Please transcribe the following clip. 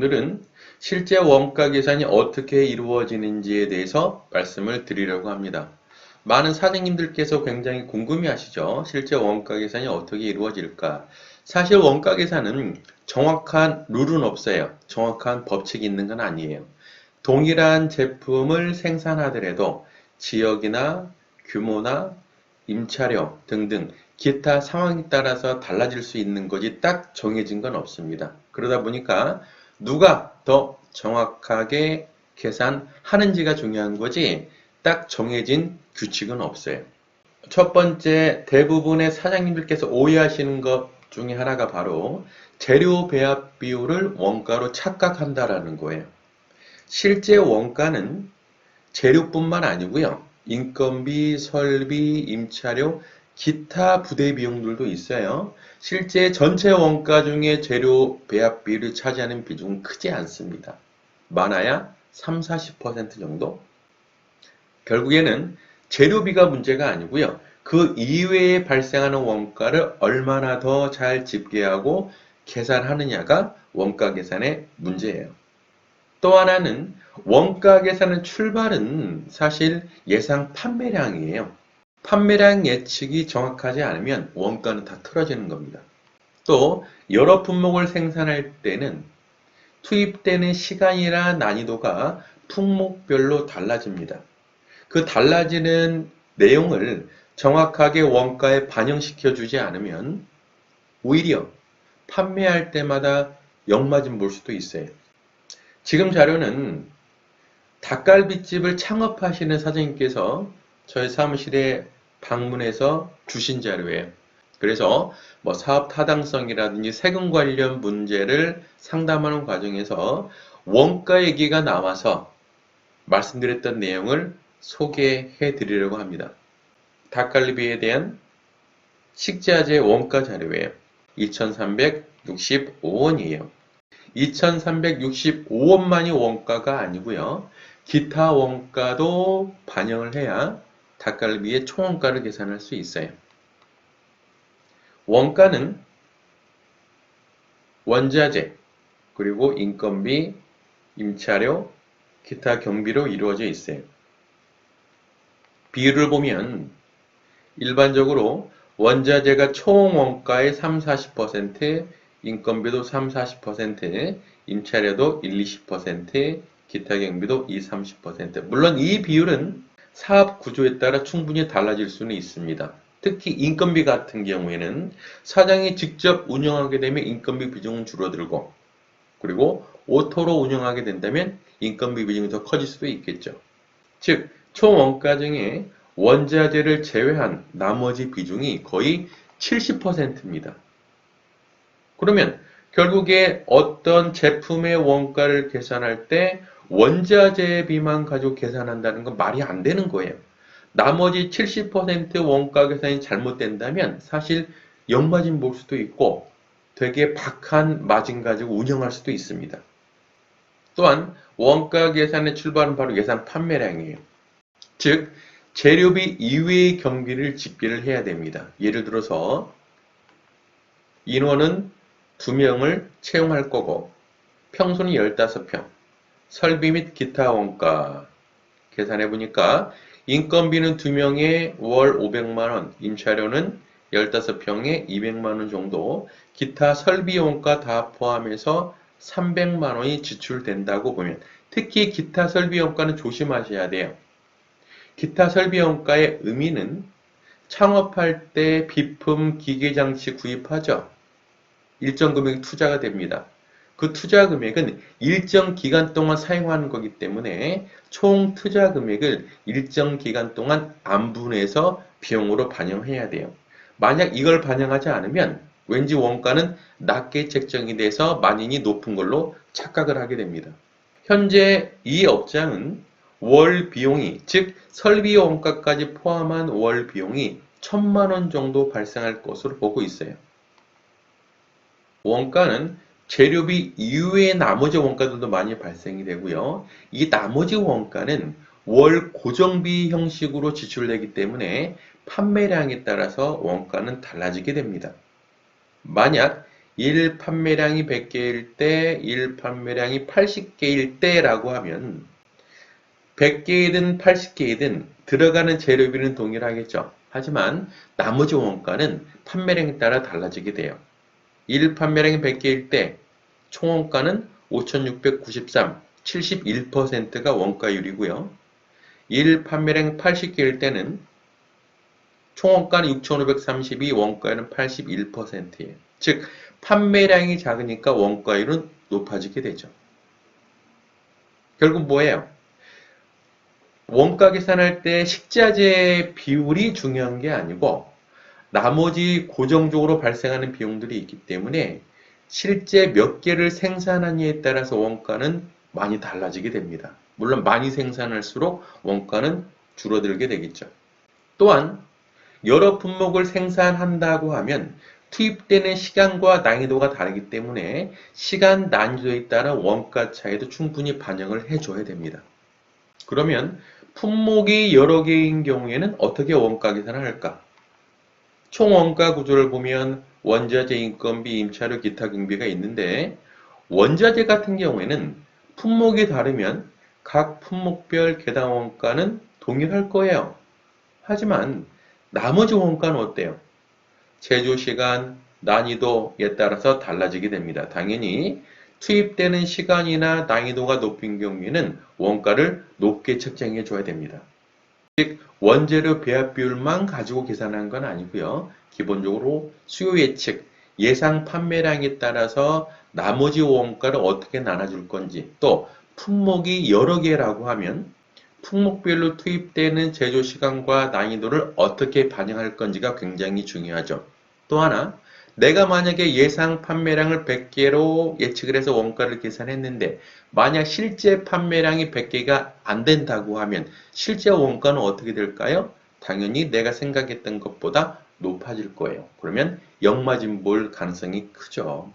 오늘은 실제 원가 계산이 어떻게 이루어지는지에 대해서 말씀을 드리려고 합니다. 많은 사장님들께서 굉장히 궁금해 하시죠. 실제 원가 계산이 어떻게 이루어질까? 사실 원가 계산은 정확한 룰은 없어요. 정확한 법칙이 있는 건 아니에요. 동일한 제품을 생산하더라도 지역이나 규모나 임차료 등등 기타 상황에 따라서 달라질 수 있는 거지 딱 정해진 건 없습니다. 그러다 보니까 누가 더 정확하게 계산하는지가 중요한 거지 딱 정해진 규칙은 없어요. 첫 번째 대부분의 사장님들께서 오해하시는 것 중에 하나가 바로 재료 배합 비율을 원가로 착각한다라는 거예요. 실제 원가는 재료뿐만 아니고요. 인건비, 설비, 임차료, 기타 부대 비용들도 있어요. 실제 전체 원가 중에 재료 배합비를 차지하는 비중은 크지 않습니다. 많아야 3, 40% 정도? 결국에는 재료비가 문제가 아니고요. 그 이외에 발생하는 원가를 얼마나 더 잘 집계하고 계산하느냐가 원가 계산의 문제예요. 또 하나는 원가 계산의 출발은 사실 예상 판매량이에요. 판매량 예측이 정확하지 않으면 원가는 다 틀어지는 겁니다. 또 여러 품목을 생산할 때는 투입되는 시간이나 난이도가 품목별로 달라집니다. 그 달라지는 내용을 정확하게 원가에 반영시켜 주지 않으면 오히려 판매할 때마다 역마진 볼 수도 있어요. 지금 자료는 닭갈비집을 창업하시는 사장님께서 저희 사무실에 방문해서 주신 자료예요. 그래서 뭐 사업 타당성이라든지 세금 관련 문제를 상담하는 과정에서 원가 얘기가 나와서 말씀드렸던 내용을 소개해 드리려고 합니다. 닭갈비에 대한 식자재 원가 자료예요. 2365원이에요. 2365원만이 원가가 아니고요. 기타 원가도 반영을 해야 닭갈비의 총원가를 계산할 수 있어요. 원가는 원자재, 그리고 인건비, 임차료, 기타 경비로 이루어져 있어요. 비율을 보면 일반적으로 원자재가 총 원가의 3, 40%, 인건비도 3, 40%, 임차료도 1, 20%, 기타 경비도 2, 30%. 물론 이 비율은 사업 구조에 따라 충분히 달라질 수는 있습니다. 특히 인건비 같은 경우에는 사장이 직접 운영하게 되면 인건비 비중은 줄어들고 그리고 오토로 운영하게 된다면 인건비 비중이 더 커질 수도 있겠죠. 즉, 총 원가 중에 원자재를 제외한 나머지 비중이 거의 70%입니다. 그러면 결국에 어떤 제품의 원가를 계산할 때 원자재 비만 가지고 계산한다는 건 말이 안 되는 거예요. 나머지 70% 원가 계산이 잘못된다면 사실 역마진 볼 수도 있고 되게 박한 마진 가지고 운영할 수도 있습니다. 또한 원가 계산의 출발은 바로 예산 판매량이에요. 즉 재료비 이외의 경비를 집계를 해야 됩니다. 예를 들어서 인원은 2명을 채용할 거고 평소는 15평 설비 및 기타 원가 계산해 보니까 인건비는 2명에 월 500만원, 임차료는 15평에 200만원 정도, 기타 설비 원가 다 포함해서 300만원이 지출된다고 보면 특히 기타 설비 원가는 조심하셔야 돼요. 기타 설비 원가의 의미는 창업할 때 비품 기계장치 구입하죠. 일정 금액 투자가 됩니다. 그 투자 금액은 일정 기간 동안 사용하는 거기 때문에 총 투자 금액을 일정 기간 동안 안분해서 비용으로 반영해야 돼요. 만약 이걸 반영하지 않으면 왠지 원가는 낮게 책정이 돼서 만인이 높은 걸로 착각을 하게 됩니다. 현재 이 업장은 월 비용이, 즉 설비 원가까지 포함한 월 비용이 천만 원 정도 발생할 것으로 보고 있어요. 원가는 재료비 이외의 나머지 원가들도 많이 발생이 되고요. 이 나머지 원가는 월 고정비 형식으로 지출되기 때문에 판매량에 따라서 원가는 달라지게 됩니다. 만약 일 판매량이 100개일 때, 일 판매량이 80개일 때라고 하면 100개이든 80개이든 들어가는 재료비는 동일하겠죠. 하지만 나머지 원가는 판매량에 따라 달라지게 돼요. 일 판매량이 100개일 때 총원가는 5,693, 71%가 원가율이고요. 일 판매량 80개일 때는 총원가는 6,532, 원가율은 81%예요. 즉 판매량이 작으니까 원가율은 높아지게 되죠. 결국 뭐예요? 원가 계산할 때 식자재 비율이 중요한 게 아니고 나머지 고정적으로 발생하는 비용들이 있기 때문에 실제 몇 개를 생산하느냐에 따라서 원가는 많이 달라지게 됩니다. 물론 많이 생산할수록 원가는 줄어들게 되겠죠. 또한 여러 품목을 생산한다고 하면 투입되는 시간과 난이도가 다르기 때문에 시간 난이도에 따라 원가 차이도 충분히 반영을 해줘야 됩니다. 그러면 품목이 여러 개인 경우에는 어떻게 원가 계산을 할까? 총 원가 구조를 보면 원자재 인건비, 임차료, 기타 경비가 있는데 원자재 같은 경우에는 품목이 다르면 각 품목별 개당 원가는 동일할 거예요. 하지만 나머지 원가는 어때요? 제조 시간, 난이도에 따라서 달라지게 됩니다. 당연히 투입되는 시간이나 난이도가 높은 경우에는 원가를 높게 책정해 줘야 됩니다. 즉 원재료 배합 비율만 가지고 계산한 건 아니고요. 기본적으로 수요 예측, 예상 판매량에 따라서 나머지 원가를 어떻게 나눠줄 건지 또 품목이 여러 개라고 하면 품목별로 투입되는 제조 시간과 난이도를 어떻게 반영할 건지가 굉장히 중요하죠. 또 하나, 내가 만약에 예상 판매량을 100개로 예측을 해서 원가를 계산했는데 만약 실제 판매량이 100개가 안 된다고 하면 실제 원가는 어떻게 될까요? 당연히 내가 생각했던 것보다 높아질 거예요. 그러면 역마진 볼 가능성이 크죠.